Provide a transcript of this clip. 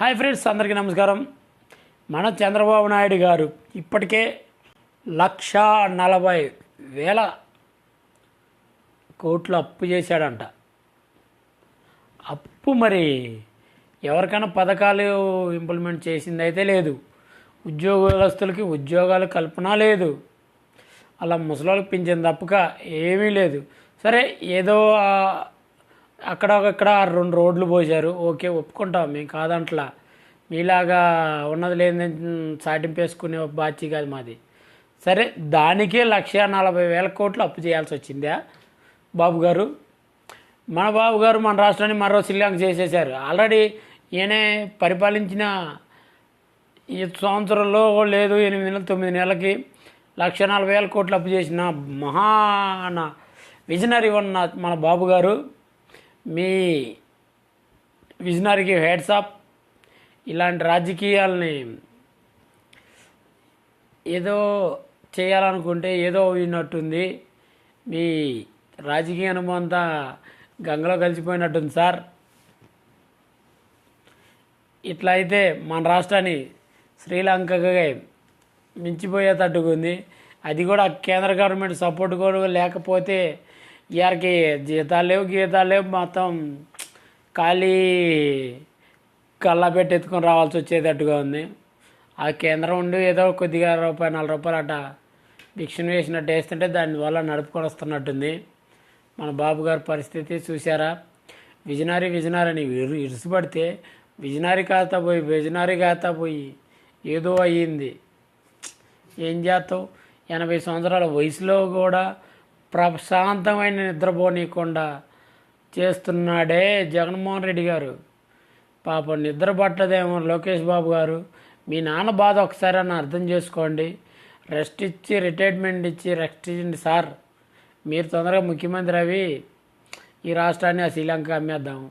Hi friends అందరికీ నమస్కారం. మన చంద్రబాబు నాయుడు గారు ఇప్పటికే లక్ష నలభై వేల కోట్లు అప్పు చేశాడంట. అప్పు మరి ఎవరికైనా పథకాలు ఇంప్లిమెంట్ చేసింది అయితే లేదు ఉద్యోగస్తులకి ఉద్యోగాలు కల్పన లేదు. అలా ముసలోళ్ళకి పింఛన్ తప్పక ఏమీ లేదు. సరే ఏదో అక్కడ ఇక్కడ రెండు రోడ్లు పోసారు ఓకే ఒప్పుకుంటాం. మేము కాదంట్లా. మీలాగా ఉన్నది లేని సాటింపేసుకునే బాధ్యత కాదు మాది. సరే దానికే లక్ష నలభై వేల కోట్లు అప్పు చేయాల్సి వచ్చిందా? బాబు గారు మన బాబు గారు మన రాష్ట్రాన్ని మరో శ్రీలంక చేసేసారు ఆల్రెడీ ఈయనే పరిపాలించిన ఈ సంవత్సరంలో లేదు ఎనిమిది నెలలు తొమ్మిది నెలలకి లక్ష నలభై వేల కోట్లు అప్పు చేసిన మహాన విజనరీ ఉన్న మన బాబు గారు మీ విజనరీకి హెడ్సాప్ ఇలాంటి రాజకీయాలని ఏదో చేయాలనుకుంటే ఏదో అయినట్టుంది. మీ రాజకీయ అనుభవం అంతా గంగలో కలిసిపోయినట్టుంది సార్. ఇట్లా అయితే మన రాష్ట్రాన్ని శ్రీలంకగా మించిపోయేటట్టుగా ఉంది అది కూడా కేంద్ర గవర్నమెంట్ సపోర్ట్ కూడా లేకపోతే వీరికి జీతాలు లేవు గీతాలు లేవు మొత్తం ఖాళీ కళ్ళ పెట్టి ఎత్తుకొని రావాల్సి వచ్చేటట్టుగా ఉంది ఆ కేంద్రం ఉండి ఏదో కొద్దిగా రూపాయి నాలుగు రూపాయలు అట భిక్షను వేసినట్టు వేస్తుంటే దానివల్ల నడుపుకొని వస్తున్నట్టుంది మన బాబు గారి పరిస్థితి చూసారా విజనరీ విజనరీ అని ఇరుసుపడితే విజనరీ కాస్తా పోయి విజనరీ కాతా పోయి ఏదో అయ్యింది ఏం చేస్తావు ఎనభై సంవత్సరాల వయసులో కూడా ప్రశాంతమైన నిద్రపోనీయకుండా చేస్తున్నాడే జగన్మోహన్ రెడ్డి గారు. పాపం నిద్ర పట్టదేమో లోకేష్ బాబు గారు. మీ నాన్న బాధ ఒకసారి అని అర్థం చేసుకోండి. రెస్ట్ ఇచ్చి రిటైర్మెంట్ ఇచ్చి రెస్ట్ ఇచ్చింది సార్. మీరు తొందరగా ముఖ్యమంత్రి అవి ఈ రాష్ట్రాన్ని ఆ శ్రీలంక అమ్మేద్దాం.